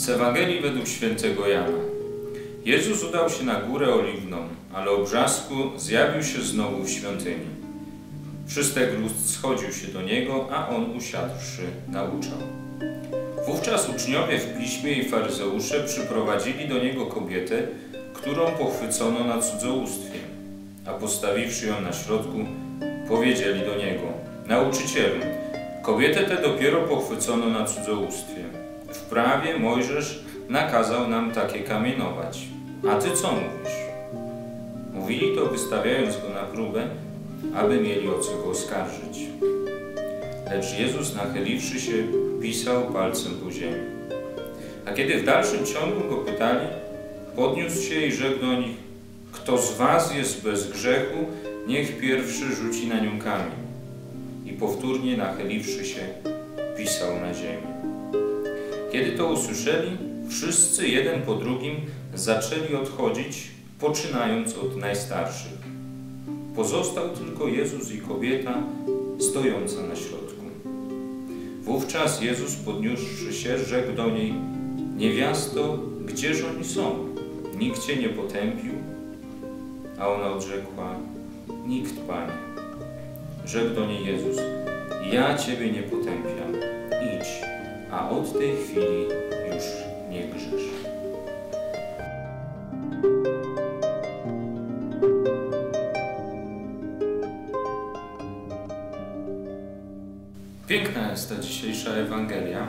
Z Ewangelii według świętego Jana. Jezus udał się na górę oliwną, ale o brzasku zjawił się znowu w świątyni. Wszystek lud schodził się do niego, a on usiadłszy nauczał. Wówczas uczniowie w piśmie i faryzeusze przyprowadzili do niego kobietę, którą pochwycono na cudzołóstwie, a postawiwszy ją na środku, powiedzieli do niego: Nauczycielu, kobietę tę dopiero pochwycono na cudzołóstwie. Prawie Mojżesz nakazał nam takie kamienować. A ty co mówisz? Mówili to, wystawiając go na próbę, aby mieli o co go oskarżyć. Lecz Jezus, nachyliwszy się, pisał palcem po ziemi. A kiedy w dalszym ciągu go pytali, podniósł się i rzekł do nich: Kto z was jest bez grzechu, niech pierwszy rzuci na nią kamień. I powtórnie nachyliwszy się, pisał na ziemi. Kiedy to usłyszeli, wszyscy jeden po drugim zaczęli odchodzić, poczynając od najstarszych. Pozostał tylko Jezus i kobieta stojąca na środku. Wówczas Jezus podniósłszy się, rzekł do niej, niewiasto, gdzież oni są? Nikt cię nie potępił? A ona odrzekła, nikt, Panie. Rzekł do niej Jezus, ja Ciebie nie potępiam, idź, a od tej chwili już nie grzesz. Piękna jest ta dzisiejsza Ewangelia,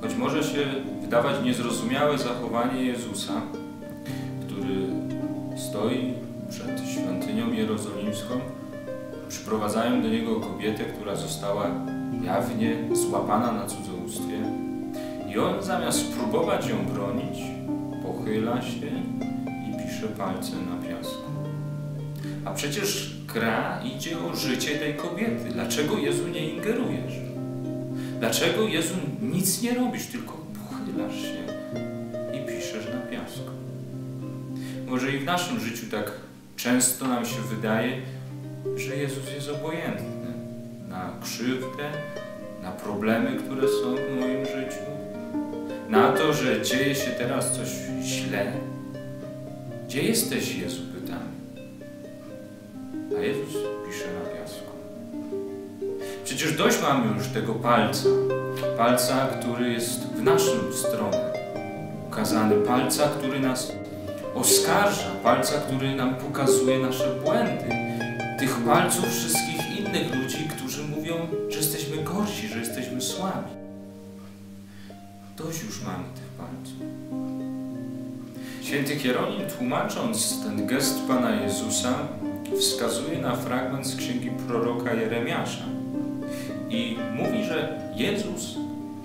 choć może się wydawać niezrozumiałe zachowanie Jezusa, który stoi przed świątynią jerozolimską, przyprowadzają do niego kobietę, która została jawnie złapana na cudzołóstwie i on zamiast próbować ją bronić, pochyla się i pisze palcem na piasku. A przecież gra idzie o życie tej kobiety. Dlaczego Jezu nie ingerujesz? Dlaczego Jezu nic nie robisz, tylko pochylasz się i piszesz na piasku? Może i w naszym życiu tak często nam się wydaje, że Jezus jest obojętny na krzywdę, na problemy, które są w moim życiu, na to, że dzieje się teraz coś źle. Gdzie jesteś, Jezu? Pytamy. A Jezus pisze na piasku. Przecież dość mamy już tego palca. Palca, który jest w naszą stronę ukazany. Palca, który nas oskarża. Palca, który nam pokazuje nasze błędy. Tych palców wszystkich innych ludzi, którzy mówią, że jesteśmy gorsi, że jesteśmy słabi. Dość już mamy tych palców. Święty Hieronim tłumacząc ten gest Pana Jezusa wskazuje na fragment z księgi proroka Jeremiasza i mówi, że Jezus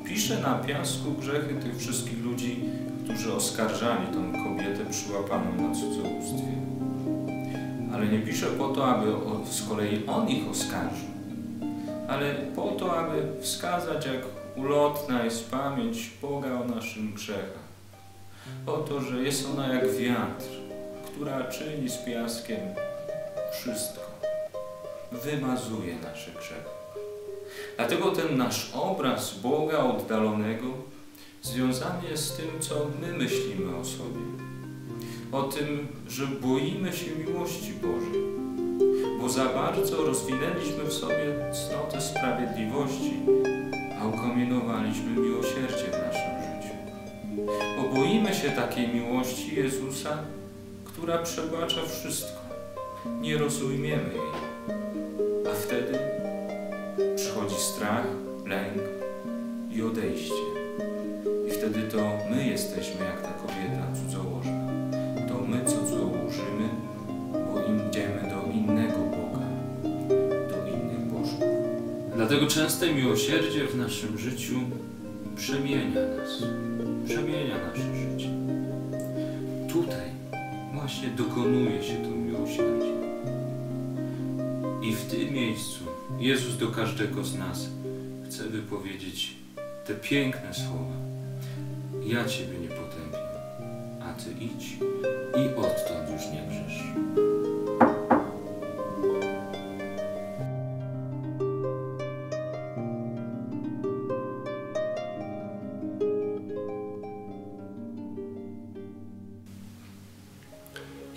pisze na piasku grzechy tych wszystkich ludzi, którzy oskarżali tą kobietę przyłapaną na cudzołóstwie. Ale nie pisze po to, aby z kolei On ich oskarżył, ale po to, aby wskazać, jak ulotna jest pamięć Boga o naszych grzechach. O to, że jest ona jak wiatr, która czyni z piaskiem wszystko. Wymazuje nasze grzechy. Dlatego ten nasz obraz Boga oddalonego związany jest z tym, co my myślimy o sobie. O tym, że boimy się miłości Bożej, bo za bardzo rozwinęliśmy w sobie cnotę sprawiedliwości, a ukomienowaliśmy miłosierdzie w naszym życiu. Bo boimy się takiej miłości Jezusa, która przebacza wszystko. Nie rozumiemy jej. A wtedy przychodzi strach, lęk i odejście. I wtedy to my jesteśmy jak ta kobieta cudzołożna. Dlatego częste miłosierdzie w naszym życiu przemienia nas, przemienia nasze życie. Tutaj właśnie dokonuje się to miłosierdzie. I w tym miejscu Jezus do każdego z nas chce wypowiedzieć te piękne słowa. Ja Ciebie nie potępię, a Ty idź i odtąd już nie grzesz.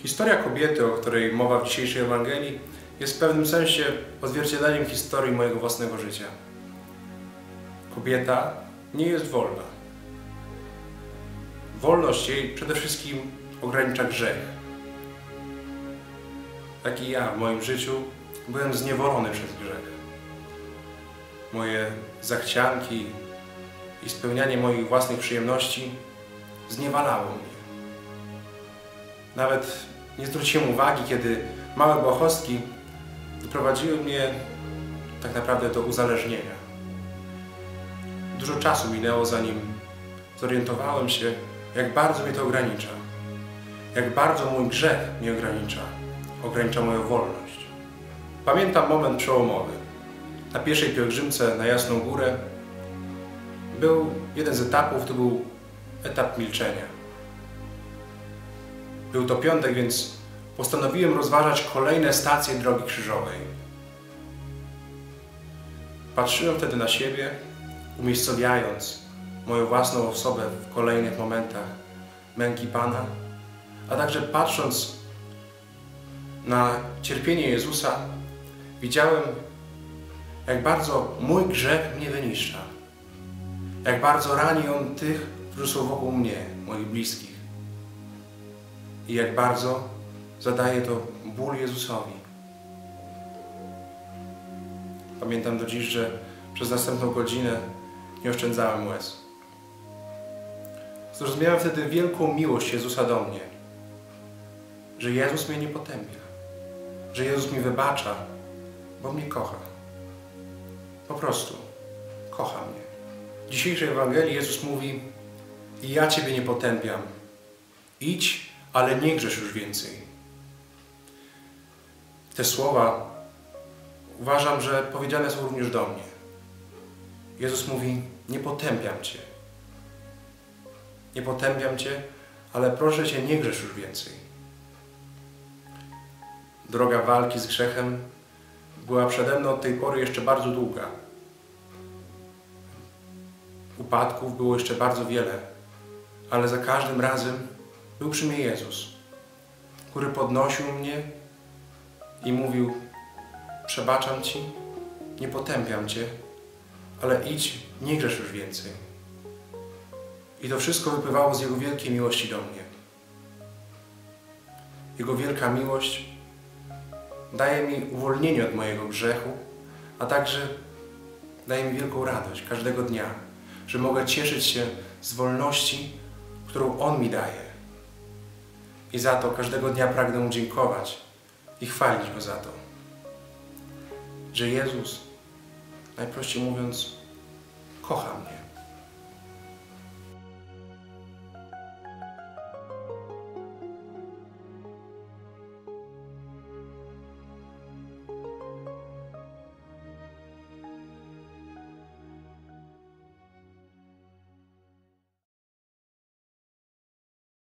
Historia kobiety, o której mowa w dzisiejszej Ewangelii, jest w pewnym sensie odzwierciedleniem historii mojego własnego życia. Kobieta nie jest wolna. Wolność jej przede wszystkim ogranicza grzech. Tak i ja w moim życiu byłem zniewolony przez grzech. Moje zachcianki i spełnianie moich własnych przyjemności zniewalało mnie. Nawet nie zwróciłem uwagi, kiedy małe błahostki doprowadziły mnie tak naprawdę do uzależnienia. Dużo czasu minęło, zanim zorientowałem się, jak bardzo mnie to ogranicza. Jak bardzo mój grzech mnie ogranicza. Ogranicza moją wolność. Pamiętam moment przełomowy. Na pierwszej pielgrzymce na Jasną Górę był jeden z etapów, to był etap milczenia. Był to piątek, więc postanowiłem rozważać kolejne stacje drogi krzyżowej. Patrzyłem wtedy na siebie, umiejscowiając moją własną osobę w kolejnych momentach męki Pana, a także patrząc na cierpienie Jezusa, widziałem, jak bardzo mój grzech mnie wyniszcza. Jak bardzo rani On tych, którzy są wokół mnie, moich bliskich. I jak bardzo zadaje to ból Jezusowi. Pamiętam do dziś, że przez następną godzinę nie oszczędzałem łez. Zrozumiałem wtedy wielką miłość Jezusa do mnie. Że Jezus mnie nie potępia. Że Jezus mi wybacza, bo mnie kocha. Po prostu kocha mnie. W dzisiejszej Ewangelii Jezus mówi ja Ciebie nie potępiam. Idź, ale nie grzesz już więcej. Te słowa uważam, że powiedziane są również do mnie. Jezus mówi, nie potępiam Cię. Nie potępiam Cię, ale proszę Cię, nie grzesz już więcej. Droga walki z grzechem była przede mną od tej pory jeszcze bardzo długa. Upadków było jeszcze bardzo wiele, ale za każdym razem był przy mnie Jezus, który podnosił mnie i mówił: Przebaczam Ci, nie potępiam Cię, ale idź, nie grzesz już więcej. I to wszystko wypływało z Jego wielkiej miłości do mnie. Jego wielka miłość daje mi uwolnienie od mojego grzechu, a także daje mi wielką radość każdego dnia, że mogę cieszyć się z wolności, którą On mi daje. I za to każdego dnia pragnę Mu dziękować i chwalić Go za to, że Jezus, najprościej mówiąc, kocha mnie.